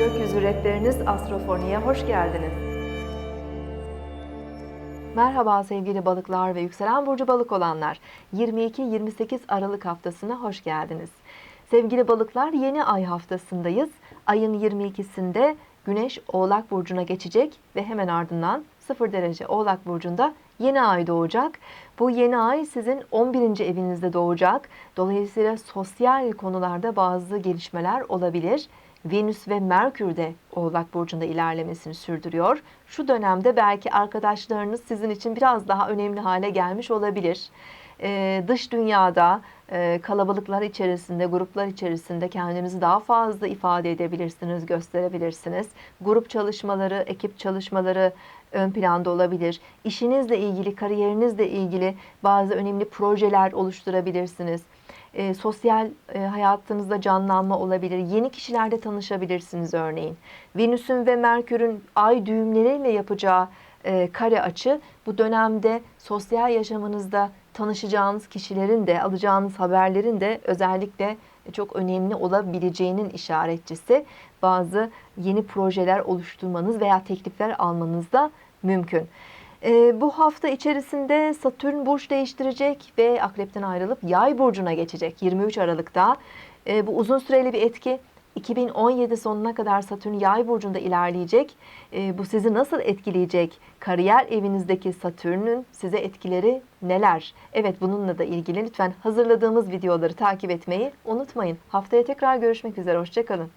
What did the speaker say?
Seyretleriniz Astrofoni'ye hoş geldiniz. Merhaba sevgili balıklar ve yükselen burcu balık olanlar. 22-28 Aralık haftasına hoş geldiniz. Sevgili balıklar yeni ay haftasındayız. Ayın 22'sinde Güneş Oğlak Burcu'na geçecek ve hemen ardından 0 derece Oğlak Burcu'nda yeni ay doğacak. Bu yeni ay sizin 11. evinizde doğacak. Dolayısıyla sosyal konularda bazı gelişmeler olabilir. Venüs ve Merkür de Oğlak Burcu'nda ilerlemesini sürdürüyor. Şu dönemde belki arkadaşlarınız sizin için biraz daha önemli hale gelmiş olabilir. Ee, dış dünyada kalabalıklar içerisinde, gruplar içerisinde kendinizi daha fazla ifade edebilirsiniz, gösterebilirsiniz. Grup çalışmaları, ekip çalışmaları ön planda olabilir. İşinizle ilgili, kariyerinizle ilgili bazı önemli projeler oluşturabilirsiniz. E, sosyal e, hayatınızda canlanma olabilir. Yeni kişilerle tanışabilirsiniz örneğin. Venüs'ün ve Merkür'ün ay düğümleriyle yapacağı e, kare açı bu dönemde sosyal yaşamınızda tanışacağınız kişilerin de alacağınız haberlerin de özellikle çok önemli olabileceğinin işaretçisi. Bazı yeni projeler oluşturmanız veya teklifler almanız da mümkün. Ee, bu hafta içerisinde Satürn burç değiştirecek ve Akrep'ten ayrılıp Yay burcuna geçecek 23 Aralık'ta. Ee, bu uzun süreli bir etki. 2017 sonuna kadar Satürn Yay burcunda ilerleyecek. Ee, bu sizi nasıl etkileyecek? Kariyer evinizdeki Satürn'ün size etkileri neler? Evet bununla da ilgili lütfen hazırladığımız videoları takip etmeyi unutmayın. Haftaya tekrar görüşmek üzere. Hoşçakalın.